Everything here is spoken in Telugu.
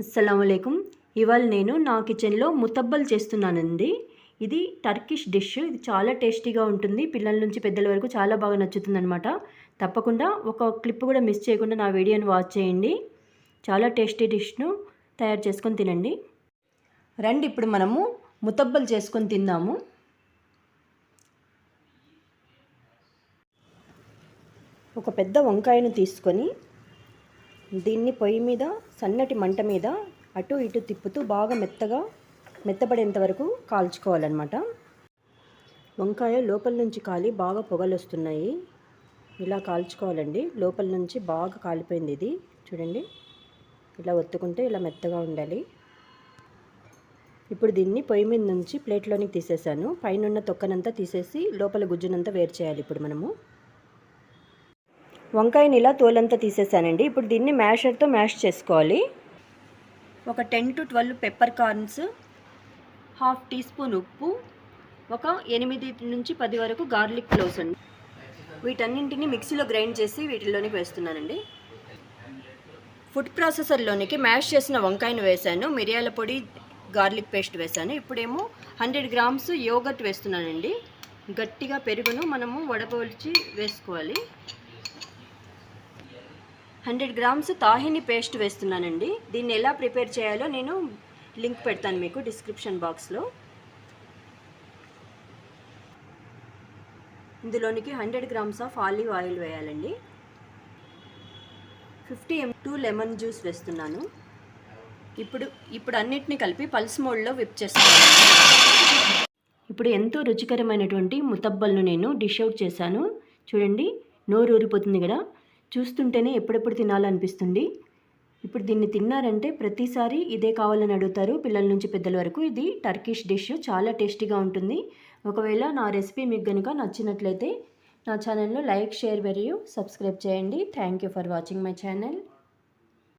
అస్సలం ఇవాళ నేను నా కిచెన్లో ముతబ్బలు చేస్తున్నానండి. ఇది టర్కిష్ డిష్. ఇది చాలా టేస్టీగా ఉంటుంది. పిల్లల నుంచి పెద్దల వరకు చాలా బాగా నచ్చుతుందనమాట తప్పకుండా ఒక క్లిప్ కూడా మిస్ చేయకుండా నా వీడియోని వాచ్ చేయండి. చాలా టేస్టీ డిష్ను తయారు చేసుకొని తినండి. రండి ఇప్పుడు మనము ముతబ్బలు చేసుకొని తిందాము. ఒక పెద్ద వంకాయను తీసుకొని దీన్ని పొయ్యి మీద సన్నటి మంట మీద అటు ఇటు తిప్పుతూ బాగా మెత్తగా మెత్తబడేంత వరకు కాల్చుకోవాలన్నమాట. వంకాయ లోపల నుంచి కాలి బాగా పొగలు వస్తున్నాయి ఇలా కాల్చుకోవాలండి. లోపల నుంచి బాగా కాలిపోయింది ఇది. చూడండి. ఇలా ఒత్తుకుంటే ఇలా మెత్తగా ఉండాలి. ఇప్పుడు దీన్ని పొయ్యి మీద నుంచి ప్లేట్లోనికి తీసేసాను. పైన తొక్కనంతా తీసేసి లోపల గుజ్జునంతా వేరు చేయాలి ఇప్పుడు మనము. వంకాయని ఇలా తోలంతా తీసేసానండి. ఇప్పుడు దీన్ని మ్యాషర్తో మ్యాష్ చేసుకోవాలి. ఒక ten to twelve peppercorns half teaspoon ఉప్పు ఒక ఎనిమిది నుంచి పది వరకు గార్లిక్ క్లోవ్స్ అండి. వీటన్నింటిని మిక్సీలో గ్రైండ్ చేసి వీటిలోనికి వేస్తున్నానండి. ఫుడ్ ప్రాసెసర్లోనికి మ్యాష్ చేసిన వంకాయను వేశాను. మిరియాల పొడి గార్లిక్ పేస్ట్ వేశాను. ఇప్పుడేమో హండ్రెడ్ గ్రామ్స్ యోగట్ వేస్తున్నానండి. గట్టిగా పెరుగును మనము వడపోల్చి వేసుకోవాలి. హండ్రెడ్ గ్రామ్స్ తాహిని పేస్ట్ వేస్తున్నానండి. దీన్ని ఎలా ప్రిపేర్ చేయాలో నేను లింక్ పెడతాను మీకు డిస్క్రిప్షన్ బాక్స్లో. ఇందులోనికి hundred grams of olive oil వేయాలండి. Fifty M two lemon juice వేస్తున్నాను. ఇప్పుడు ఇప్పుడు అన్నిటిని కలిపి పల్స్ మోడ్లో విప్ చేస్తాను. ఇప్పుడు ఎంతో రుచికరమైనటువంటి ముతబ్బల్ను నేను డిష్ అవుట్ చేశాను. చూడండి నోరు ఊరిపోతుంది కదా. చూస్తుంటేనే ఎప్పుడెప్పుడు తినాలనిపిస్తుంది. ఇప్పుడు దీన్ని తిన్నారంటే ప్రతిసారి ఇదే కావాలని అడుగుతారు పిల్లల నుంచి పెద్దల వరకు. ఇది టర్కిష్ డిష్ చాలా టేస్టీగా ఉంటుంది. ఒకవేళ నా రెసిపీ మీకు కనుక నచ్చినట్లయితే నా ఛానల్లో లైక్ షేర్ మరియు సబ్స్క్రైబ్ చేయండి. Thank you for watching my channel.